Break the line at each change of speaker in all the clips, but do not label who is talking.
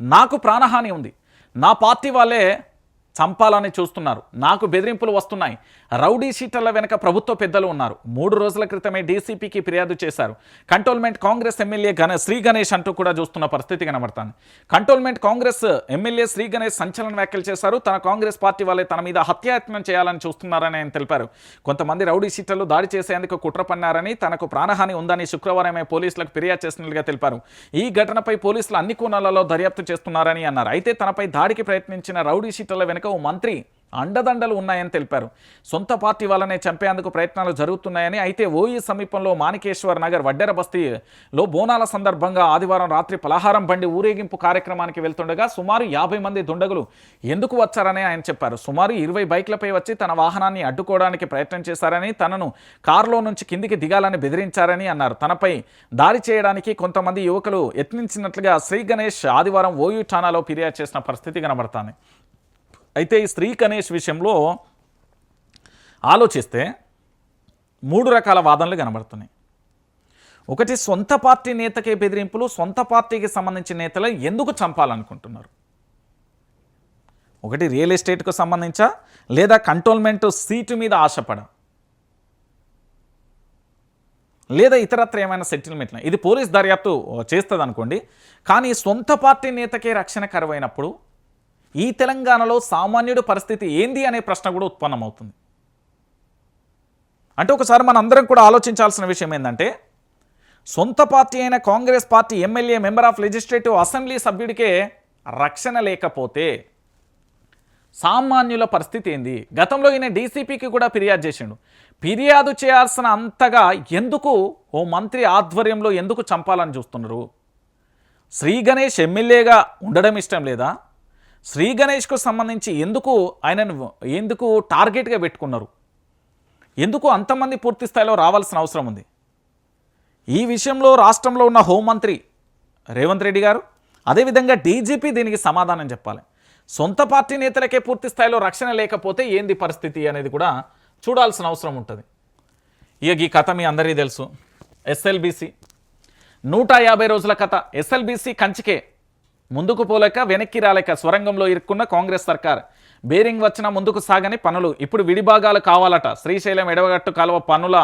నాకు ప్రాణహాని ఉంది. నా పార్టీ వాళ్ళే చంపాలని చూస్తున్నారు. నాకు బెదిరింపులు వస్తున్నాయి. రౌడీ షీటర్ల వెనక ప్రభుత్వ పెద్దలు ఉన్నారు. మూడు రోజుల క్రితమే డీసీపీకి ఫిర్యాదు చేశారు. కంటోన్మెంట్ కాంగ్రెస్ ఎమ్మెల్యే గణ శ్రీ గణేష్ అంటూ కూడా చూస్తున్న పరిస్థితి కనబడుతుంది. Cantonment Congress MLA Shri Ganesh సంచలన వ్యాఖ్యలు చేశారు. తన కాంగ్రెస్ పార్టీ వాళ్ళే తన మీద హత్యాయత్నం చేయాలని చూస్తున్నారని ఆయన తెలిపారు. కొంతమంది రౌడీ షీటర్లు దాడి చేసేందుకు కుట్ర పన్నారని తనకు ప్రాణహాని ఉందని శుక్రవారమే పోలీసులకు ఫిర్యాదు చేసినట్లుగా తెలిపారు. ఈ ఘటనపై పోలీసులు అన్ని కోణాలలో దర్యాప్తు చేస్తున్నారని అన్నారు. అయితే తనపై దాడికి ప్రయత్నించిన రౌడీ షీటర్ల వెనుక ఓ మంత్రి అండదండలు ఉన్నాయని తెలిపారు. సొంత పార్టీ వల్లనే చంపేందుకు ప్రయత్నాలు జరుగుతున్నాయని అయితే ఓయి సమీపంలో మాణికేశ్వర్ నగర్ వడ్డెర బస్తీలో బోనాల సందర్భంగా ఆదివారం రాత్రి పలహారం బండి ఊరేగింపు కార్యక్రమానికి వెళ్తుండగా సుమారు యాభై మంది దుండగులు ఎందుకు వచ్చారని ఆయన చెప్పారు. సుమారు ఇరవై బైక్లపై వచ్చి తన వాహనాన్ని అడ్డుకోవడానికి ప్రయత్నం చేశారని తనను కారులో నుంచి కిందికి దిగాలని బెదిరించారని అన్నారు. తనపై దాడి చేయడానికి కొంతమంది యువకులు యత్నించినట్లుగా శ్రీ గణేష్ ఆదివారం ఓయూ ఠానాలో ఫిర్యాదు చేసిన పరిస్థితి కనబడతాను అయితే ఈ శ్రీ గణేష్ విషయంలో ఆలోచిస్తే మూడు రకాల వాదనలు కనబడుతున్నాయి. ఒకటి సొంత పార్టీ నేతకే బెదిరింపులు సొంత పార్టీకి సంబంధించిన నేతలు ఎందుకు చంపాలనుకుంటున్నారు? ఒకటి రియల్ ఎస్టేట్కు సంబంధించా? లేదా కంటోన్మెంట్ సీటు మీద ఆశపడ? లేదా ఇతరత్ర ఏమైనా సెటిల్మెంట్లు? ఇది పోలీస్ దర్యాప్తు చేస్తుంది అనుకోండి కానీ సొంత పార్టీ నేతకే రక్షణ కరువైనప్పుడు ఈ తెలంగాణలో సామాన్యుడి పరిస్థితి ఏంది అనే ప్రశ్న కూడా ఉత్పన్నమవుతుంది. అంటే ఒకసారి మన అందరం కూడా ఆలోచించాల్సిన విషయం ఏంటంటే సొంత పార్టీ అయిన Congress party MLA member of legislative assembly సభ్యుడికే రక్షణ లేకపోతే సామాన్యుల పరిస్థితి ఏంది? గతంలో ఈయన డీసీపీకి కూడా ఫిర్యాదు చేసిండు. ఫిర్యాదు చేయాల్సిన అంతగా ఎందుకు ఓ మంత్రి ఆధ్వర్యంలో ఎందుకు చంపాలని చూస్తున్నారు? శ్రీ గణేష్ ఎమ్మెల్యేగా ఉండడం ఇష్టం లేదా? శ్రీ గణేష్కు సంబంధించి ఎందుకు ఆయనను ఎందుకు టార్గెట్గా పెట్టుకున్నారు? ఎందుకు అంతమంది పూర్తి స్థాయిలో రావాల్సిన అవసరం ఉంది? ఈ విషయంలో రాష్ట్రంలో ఉన్న హోంమంత్రి రేవంత్ రెడ్డి గారు అదేవిధంగా డీజీపీ దీనికి సమాధానం చెప్పాలి. సొంత పార్టీ నేతలకే పూర్తి స్థాయిలో రక్షణ లేకపోతే ఏంది పరిస్థితి అనేది కూడా చూడాల్సిన అవసరం ఉంటుంది. ఇక ఈ కథ మీ అందరికీ తెలుసు. ఎస్ఎల్బీసీ నూట యాభై రోజుల కథ. ఎస్ఎల్బీసీ కంచికే ముందుకు పోలేక వెనక్కి రాలేక స్వరంగంలో ఇరుక్కున్న కాంగ్రెస్ సర్కార్. బేరింగ్ వచ్చిన ముందుకు సాగని పనులు ఇప్పుడు విడిభాగాలు కావాలట. శ్రీశైలం ఎడవగట్టు కాలువ పనుల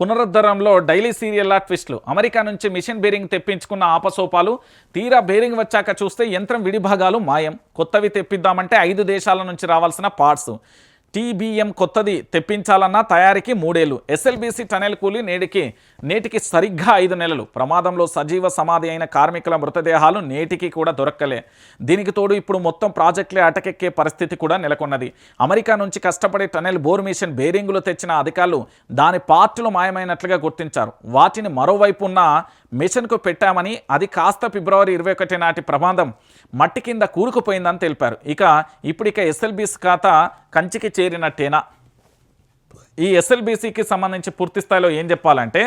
పునరుద్ధరణలో డైలీ సీరియల్లా ట్విస్టులు. అమెరికా నుంచి మిషన్ బేరింగ్ తెప్పించుకున్న ఆపసోపాలు తీరా బేరింగ్ వచ్చాక చూస్తే యంత్రం విడిభాగాలు మాయం. కొత్తవి తెప్పిద్దామంటే ఐదు దేశాల నుంచి రావాల్సిన పార్ట్స్. టీబీఎం కొత్తది తెప్పించాలన్నా తయారీకి మూడేళ్ళు. ఎస్ఎల్బీసీ టనెల్ కూలి నేటికి నేటికి సరిగ్గా ఐదు నెలలు. ప్రమాదంలో సజీవ సమాధి అయిన కార్మికుల మృతదేహాలు నేటికి కూడా దొరక్కలే. దీనికి తోడు ఇప్పుడు మొత్తం ప్రాజెక్టులే అటకెక్కే పరిస్థితి కూడా నెలకొన్నది. అమెరికా నుంచి కష్టపడి టనెల్ బోర్ మిషన్ బేరింగులు తెచ్చిన అధికారులు దాని పార్టులు మాయమైనట్లుగా గుర్తించారు. వాటిని మరోవైపు ఉన్న మిషన్కు పెట్టామని అది కాస్త ఫిబ్రవరి ఇరవై ఒకటి నాటి ప్రమాదం మట్టి కింద కూరుకుపోయిందని తెలిపారు. ఇక ఇప్పుడిక ఇక ఎస్ఎల్బీస్ ఖాతా కంచికి చేరినట్టేనా? ఈ ఎస్ఎల్బీసీకి సంబంధించి పూర్తి స్థాయిలో ఏం చెప్పాలంటే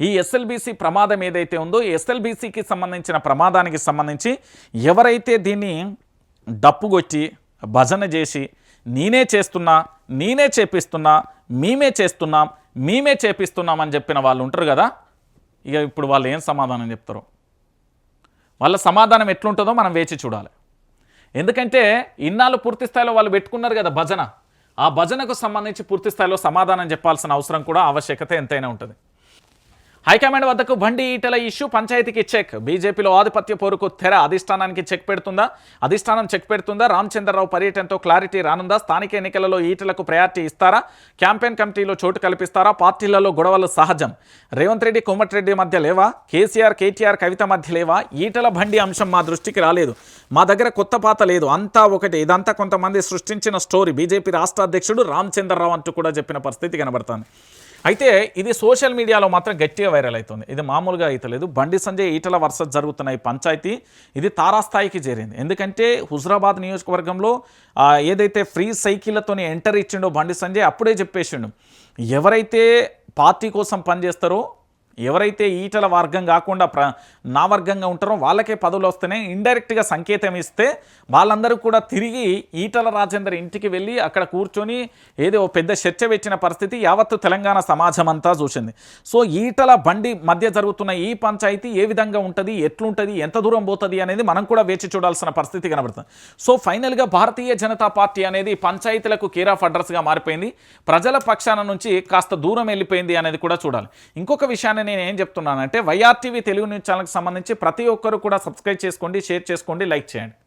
ఈ ఎస్ఎల్బీసీ ప్రమాదం ఏదైతే ఉందో ఎస్ఎల్బీసీకి సంబంధించిన ప్రమాదానికి సంబంధించి ఎవరైతే దీన్ని డప్పుగొట్టి భజన చేసి నేనే చేస్తున్నా నేనే చేపిస్తున్నా మేమే చేస్తున్నాం మేమే చేపిస్తున్నామని చెప్పిన వాళ్ళు ఉంటారు కదా ఇక ఇప్పుడు వాళ్ళు ఏం సమాధానం చెప్తారో? వాళ్ళ సమాధానం ఎట్లుంటుందో మనం వేచి చూడాలి. ఎందుకంటే ఇన్నాళ్ళు పూర్తి స్థాయిలో వాళ్ళు పెట్టుకున్నారు కదా భజన. ఆ భజనకు సంబంధించి పూర్తి స్థాయిలో సమాధానం చెప్పాల్సిన అవసరం కూడా ఆవశ్యకత ఎంతైనా ఉంటుంది. హైకమాండ్ వద్దకు బండి ఈటల ఇష్యూ పంచాయతీకి చెక్. బీజేపీలో ఆధిపత్య పోరుకు తెర అధిష్టానానికి చెక్ పెడుతుందా? అధిష్టానం చెక్ పెడుతుందా? రామచంద్రరావు పర్యటనతో క్లారిటీ రానుందా? స్థానిక ఎన్నికలలో ఈటలకు ప్రయారిటీ ఇస్తారా? క్యాంపెయిన్ కమిటీలో చోటు కల్పిస్తారా? పార్టీలలో గొడవలు సహజం. రేవంత్ రెడ్డి కోమటిరెడ్డి మధ్య లేవా? కేసీఆర్ కేటీఆర్ కవిత మధ్య లేవా? ఈటల బండి అంశం మా దృష్టికి రాలేదు. మా దగ్గర కొత్త పాత లేదు. అంతా ఒకటి. ఇదంతా కొంతమంది సృష్టించిన స్టోరీ. బీజేపీ రాష్ట్ర అధ్యక్షుడు రామచంద్రరావు అంటూ కూడా చెప్పిన పరిస్థితి కనబడుతుంది. అయితే ఇది సోషల్ మీడియాలో మాత్రం గట్టిగా వైరల్ అవుతుంది. ఇది మామూలుగా అయితలేదు బండి సంజయ్ ఈటల వరుస జరుగుతున్న ఈ పంచాయతీ ఇది తారాస్థాయికి చేరింది. ఎందుకంటే హుజరాబాద్ నియోజకవర్గంలో ఏదైతే ఫ్రీ సైకిళ్ళతోని ఎంటర్ ఇచ్చిండో బండి సంజయ్ అప్పుడే చెప్పేసిండు. ఎవరైతే పార్టీ కోసం పనిచేస్తారో ఎవరైతే ఈటల వర్గం కాకుండా ప్ర నా వర్గంగా ఉంటారో వాళ్ళకే పదవులు వస్తున్నాయి. ఇండైరెక్ట్గా సంకేతం ఇస్తే వాళ్ళందరూ కూడా తిరిగి ఈటల రాజేందర్ ఇంటికి వెళ్ళి అక్కడ కూర్చొని ఏదో పెద్ద చర్చ పెట్టిన పరిస్థితి యావత్తు తెలంగాణ సమాజం అంతా చూసింది. సో ఈటల బండి మధ్య జరుగుతున్న ఈ పంచాయతీ ఏ విధంగా ఉంటుంది ఎట్లుంటుంది ఎంత దూరం పోతుంది అనేది మనం కూడా వేచి చూడాల్సిన పరిస్థితి కనబడుతుంది. సో ఫైనల్గా భారతీయ జనతా పార్టీ అనేది పంచాయతీలకు కేర్ ఆఫ్ అడ్రస్గా మారిపోయింది. ప్రజల పక్షాన నుంచి కాస్త దూరం వెళ్ళిపోయింది అనేది కూడా చూడాలి. ఇంకొక విషయాన్ని నేను ఏం చెప్తున్నానంటే వైఆర్టీవీ తెలుగు న్యూస్ ఛానల్కి సంబంధించి ప్రతి ఒక్కరు కూడా సబ్స్క్రైబ్ చేసుకోండి షేర్ చేసుకోండి లైక్ చేయండి.